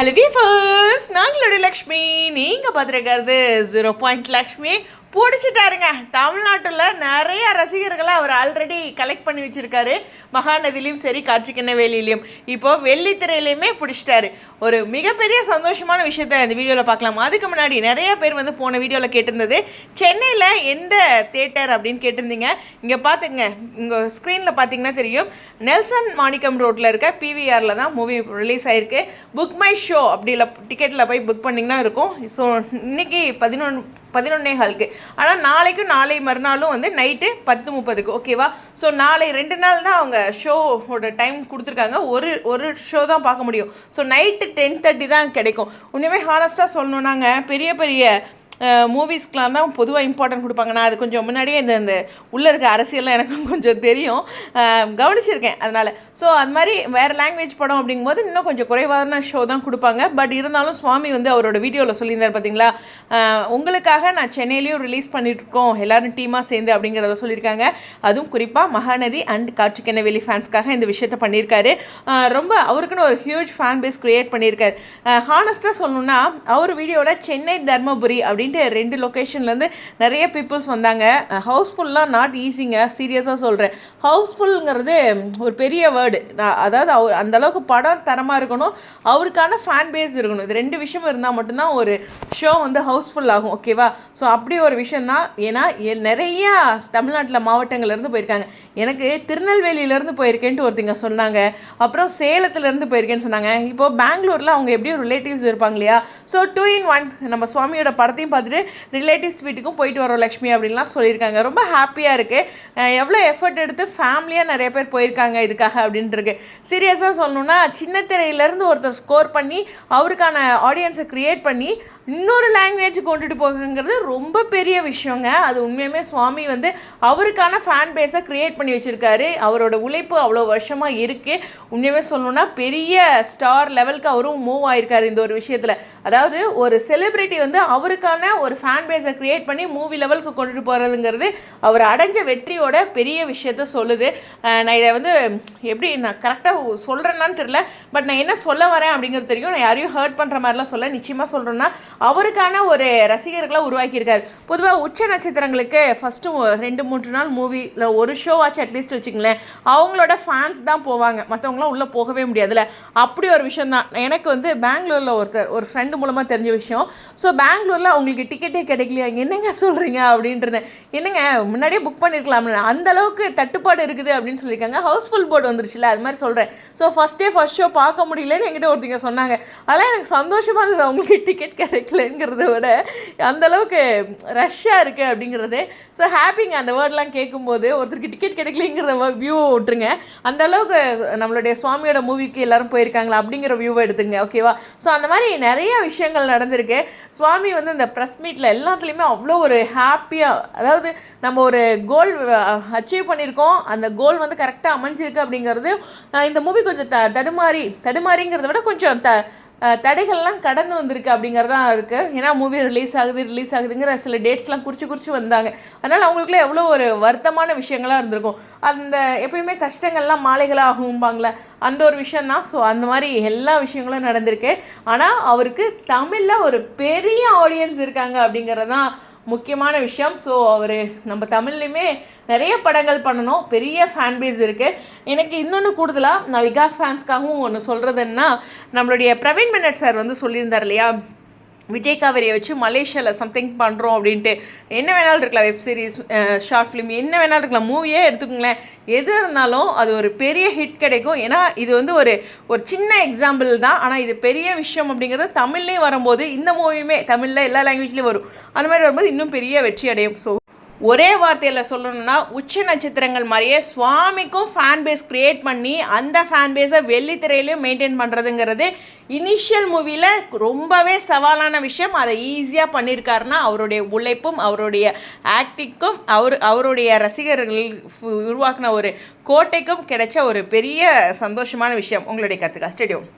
Hello வீஃபர்ஸ் நாங்களோட லக்ஷ்மி. நீங்கள் பார்த்துருக்கிறது ஜீரோ பாயிண்ட் லக்ஷ்மி. பிடிச்சிட்டாருங்க. தமிழ்நாட்டில் நிறைய ரசிகர்களை அவர் ஆல்ரெடி கலெக்ட் பண்ணி வச்சுருக்காரு. மகாநதிலையும் சரி காட்சிக்கிண்ண இப்போது இப்போ வெள்ளித்திரையிலையுமே பிடிச்சிட்டாரு. ஒரு மிகப்பெரிய சந்தோஷமான விஷயத்த இந்த வீடியோவில் பார்க்கலாம். அதுக்கு முன்னாடி நிறைய பேர் வந்து போன வீடியோவில் கேட்டிருந்தது. சென்னையில் எந்த தேட்டர் அப்படின்னு கேட்டிருந்தீங்க? இங்கே பார்த்துங்க. இங்கே ஸ்க்ரீனில் பார்த்தீங்கன்னா தெரியும். நெல்சன் மாணிக்கம் ரோட்டில் இருக்க பிவிஆரில் தான் மூவி ரிலீஸ் ஆயிருக்கு. புக் மை ஷோ அப்படி இல்லை டிக்கெட்டில் போய் புக் பண்ணிங்கன்னா இருக்கும். ஸோ இன்றைக்கி பதினொன்று பதினொன்னே ஹாலுக்கு ஆனால் நாளைக்கும் நாளை மறுநாளும் வந்து நைட்டு பத்து முப்பதுக்கு ஓகேவா ஸோ நாளை ரெண்டு நாள் தான் அவங்க ஷோவோட டைம் கொடுத்துருக்காங்க. ஒரு ஒரு ஷோ தான் பார்க்க முடியும். ஸோ நைட்டு டென் தேர்ட்டி தான் கிடைக்கும். உண்மையுமே ஹானஸ்ட்டாக சொல்லணுன்னாங்க பெரிய பெரிய மூவிஸ்க்கெலாம் தான் பொதுவாக இம்பார்ட்டன்ட் கொடுப்பாங்க. நான் அது கொஞ்சம் முன்னாடியே இந்த இந்த உள்ளே இருக்க அரசியல்லாம் எனக்கும் கொஞ்சம் தெரியும். கவனிச்சிருக்கேன் அதனால். ஸோ அது மாதிரி வேறு லாங்குவேஜ் படம் அப்படிங்கும்போது இன்னும் கொஞ்சம் குறைவான ஷோ தான் கொடுப்பாங்க. பட் இருந்தாலும் சுவாமி வந்து அவரோட வீடியோவில் சொல்லியிருந்தார் பார்த்தீங்களா உங்களுக்காக நான் சென்னையிலையும் ரிலீஸ் பண்ணிட்டுருக்கோம். எல்லோரும் டீமாக சேர்ந்து அப்படிங்கிறத சொல்லியிருக்காங்க. அதுவும் குறிப்பாக மகாநதி அண்ட் காட்சிக்கெனவெளி ஃபேன்ஸ்க்காக இந்த விஷயத்த பண்ணியிருக்காரு. ரொம்ப அவருக்குன்னு ஒரு ஹியூஜ் ஃபேன் பேஸ் க்ரியேட் பண்ணியிருக்காரு. ஹானஸ்ட்டாக சொல்லணும்னா அவர் வீடியோவில் சென்னை தர்மபுரி அப்படின்னு அப்படின்ட்டு ரெண்டு லொக்கேஷன்லேருந்து நிறைய பீப்புள்ஸ் வந்தாங்க. ஹவுஸ்ஃபுல்லாக நாட் ஈஸிங்க சீரியஸாக சொல்கிறேன் ஹவுஸ்ஃபுல்ங்கிறது ஒரு பெரிய வேர்டு நான் அதாவது அவர் அந்த அளவுக்கு படம் தரமாக இருக்கணும். அவருக்கான ஃபேன் பேஸ் இருக்கணும். இது ரெண்டு விஷயம் இருந்தால் மட்டும்தான் ஒரு ஷோ வந்து ஹவுஸ்ஃபுல் ஆகும் ஓகேவா ஸோ அப்படி ஒரு விஷயந்தான் ஏன்னா எ- நிறையா தமிழ்நாட்டில் மாவட்டங்கள்லேருந்து போயிருக்காங்க. எனக்கு திருநெல்வேலியிலேருந்து போயிருக்கேன்ட்டு ஒருத்தங்க சொன்னாங்க. அப்புறம் சேலத்துலேருந்து போயிருக்கேன்னு சொன்னாங்க. இப்போ பெங்களூரில் அவங்க எப்படியும் ரிலேட்டிவ்ஸ் இருப்பாங்க இல்லையா? ஸோ டூ இன் ஒன் நம்ம சுவாமியோட படத்தையும் வந்துட்டு ரிலேட்டிவ்ஸ் வீட்டுக்கும் போயிட்டு வரோம் லக்ஷ்மி அப்படின்லாம் சொல்லியிருக்காங்க. ரொம்ப ஹாப்பியாக இருக்குது எவ்வளோ எஃபர்ட் எடுத்து ஃபேமிலியாக நிறைய பேர் போயிருக்காங்க இதுக்காக அப்படின்ட்டுருக்கு சீரியஸாக சொல்லணுன்னா சின்ன திரையிலேருந்து ஒருத்தர் ஸ்கோர் பண்ணி அவருக்கான ஆடியன்ஸை க்ரியேட் பண்ணி இன்னொரு லாங்குவேஜ் கொண்டுட்டு போகுங்கிறது ரொம்ப பெரிய விஷயங்க. அது உண்மையுமே சுவாமி வந்து அவருக்கான ஃபேன் பேஸை க்ரியேட் பண்ணி வச்சுருக்காரு. அவரோட உழைப்பு அவ்வளோ வருஷமாக இருக்குது உண்மையுமே சொல்லணும்னா பெரிய ஸ்டார் லெவலுக்கு அவரும் மூவ் ஆயிருக்காரு இந்த ஒரு விஷயத்தில். அதாவது ஒரு செலிப்ரிட்டி வந்து அவருக்கான ஒரு ஃபேன் பேஸை க்ரியேட் பண்ணி மூவி லெவலுக்கு கொண்டுட்டு போகிறதுங்கிறது அவர் அடைஞ்ச வெற்றியோட பெரிய விஷயத்த சொல்லுது. நான் இதை வந்து எப்படி நான் கரெக்டாக சொல்கிறேன்னான்னு தெரில பட் நான் என்ன சொல்ல வரேன் அப்படிங்கிறது தெரியும். நான் யாரையும் ஹர்ட் பண்ணுற மாதிரிலாம் சொல்ல நிச்சயமாக சொல்கிறேன்னா அவருக்கான ஒரு ரசிகர்களை உருவாக்கியிருக்காரு. பொதுவாக உச்ச நட்சத்திரங்களுக்கு ஃபஸ்ட்டு ரெண்டு மூன்று நாள் மூவி இல்லை ஒரு ஷோ அட்லீஸ்ட் வச்சுங்களேன் அவங்களோட ஃபேன்ஸ் தான் போவாங்க. மற்றவங்களாம் உள்ளே போகவே முடியாதுல்ல. அப்படி ஒரு விஷயம் தான். எனக்கு வந்து பெங்களூரில் ஒருத்தர் ஒரு ஃப்ரெண்டு மூலமாக தெரிஞ்ச விஷயம். ஸோ பெங்களூரில் அவங்களுக்கு டிக்கெட்டே கிடைக்கலையா? என்னங்க சொல்கிறீங்க அப்படின்றது என்னங்க முன்னாடியே புக் பண்ணியிருக்கலாம்ல அந்த அளவுக்கு தட்டுப்பாடு இருக்குது அப்படின்னு சொல்லியிருக்காங்க. ஹவுஸ்ஃபுல் போர்டு வந்துருச்சுல அது மாதிரி சொல்கிறேன் so first day first show பார்க்க முடியலன்னு என்கிட்ட ஒருத்தங்க சொன்னாங்க. அதெல்லாம் எனக்கு சந்தோஷமாக இருந்தது. அவங்களுக்கு டிக்கெட் கிடைக்கலங்கிறத விட அந்த அளவுக்கு ரஷ்ஷாக இருக்குது அப்படிங்கிறது. ஸோ ஹாப்பிங்க அந்த வேர்ட்லாம் கேட்கும்போது ஒருத்தருக்கு டிக்கெட் கிடைக்கலங்கிற வியூ விட்டுருங்க. அந்த அளவுக்கு நம்மளுடைய சுவாமியோட மூவிக்கு எல்லாரும் போயிருக்காங்களா அப்படிங்கிற வியூவை எடுத்துங்க ஓகேவா ஸோ அந்த மாதிரி நிறைய விஷயங்கள் நடந்திருக்கு. சுவாமி வந்து இந்த ப்ரெஸ் மீட்டில் எல்லாத்துலேயுமே அவ்வளோ ஒரு ஹாப்பியாக அதாவது நம்ம ஒரு கோல் அச்சீவ் பண்ணியிருக்கோம். அந்த கோல் வந்து கரெக்டாக அமைஞ்சிருக்கு அப்படிங்கிறது இந்த மூவி கொஞ்சம் த தடுமாறி தடுமாறிங்கிறத விட கொஞ்சம் த தடைகள்லாம் கடந்து வந்திருக்கு அப்படிங்கிறதா இருக்கு. இருக்குது ஏன்னா மூவி ரிலீஸ் ஆகுது ரிலீஸ் ஆகுதுங்கிற சில டேட்ஸ்லாம் குறித்து குறித்து வந்தாங்க. அதனால் அவங்களுக்குள்ள எவ்வளோ ஒரு வருத்தமான விஷயங்களாக இருந்திருக்கும். அந்த எப்பயுமே கஷ்டங்கள்லாம் மாலைகளாக ஆகும்பாங்களே அந்த ஒரு விஷயந்தான் ஸோ அந்த மாதிரி எல்லா விஷயங்களும் நடந்திருக்கு. ஆனால் அவருக்கு தமிழில் ஒரு பெரிய ஆடியன்ஸ் இருக்காங்க அப்படிங்கிறது தான் முக்கியமான விஷயம். ஸோ அவர் நம்ம தமிழ்லையுமே நிறைய படங்கள் பண்ணணும். பெரிய ஃபேன் பேஸ் இருக்குது எனக்கு இன்னொன்று கூடுதலாக நான் விகா ஃபேன்ஸ்க்காகவும் ஒன்று சொல்கிறதுன்னா நம்மளுடைய பிரவீன் மென்னட் சார் வந்து சொல்லியிருந்தார் இல்லையா? விஜய் காவேரியை வச்சு மலேசியாவில் சம்திங் பண்ணுறோம் அப்படின்ட்டு. என்ன வேணாலும் இருக்கலாம் வெப் சீரிஸ் ஷார்ட் ஃபிலிம் என்ன வேணாலும் இருக்கலாம். மூவியே எடுத்துக்கோங்களேன். எது இருந்தாலும் அது ஒரு பெரிய ஹிட் கிடைக்கும். ஏன்னா இது வந்து ஒரு ஒரு சின்ன எக்ஸாம்பிள் தான். ஆனால் இது பெரிய விஷயம் அப்படிங்கிறது தமிழ்லேயும் வரும்போது இந்த மூவியுமே தமிழில் எல்லா லாங்குவேஜ்லேயும் வரும். அந்த மாதிரி வரும்போது இன்னும் பெரிய வெற்றி அடையும். ஸோ ஒரே வார்த்தையில் சொல்லணும்னா உச்ச நட்சத்திரங்கள் மாதிரியே சுவாமிக்கும் ஃபேன் பேஸ் க்ரியேட் பண்ணி அந்த ஃபேன் பேஸை வெள்ளித்திரையிலையும் மெயின்டைன் பண்ணுறதுங்கிறது இனிஷியல் மூவியில் ரொம்பவே சவாலான விஷயம். அதை ஈஸியாக பண்ணியிருக்காருன்னா அவருடைய உழைப்பும் அவருடைய ஆக்டிங்க்கும் அவர் அவருடைய ரசிகர்கள் உருவாக்கின ஒரு கோட்டைக்கும் கிடைச்ச ஒரு பெரிய சந்தோஷமான விஷயம். உங்களுடைய கருத்துக்கா ஸ்டேடியம்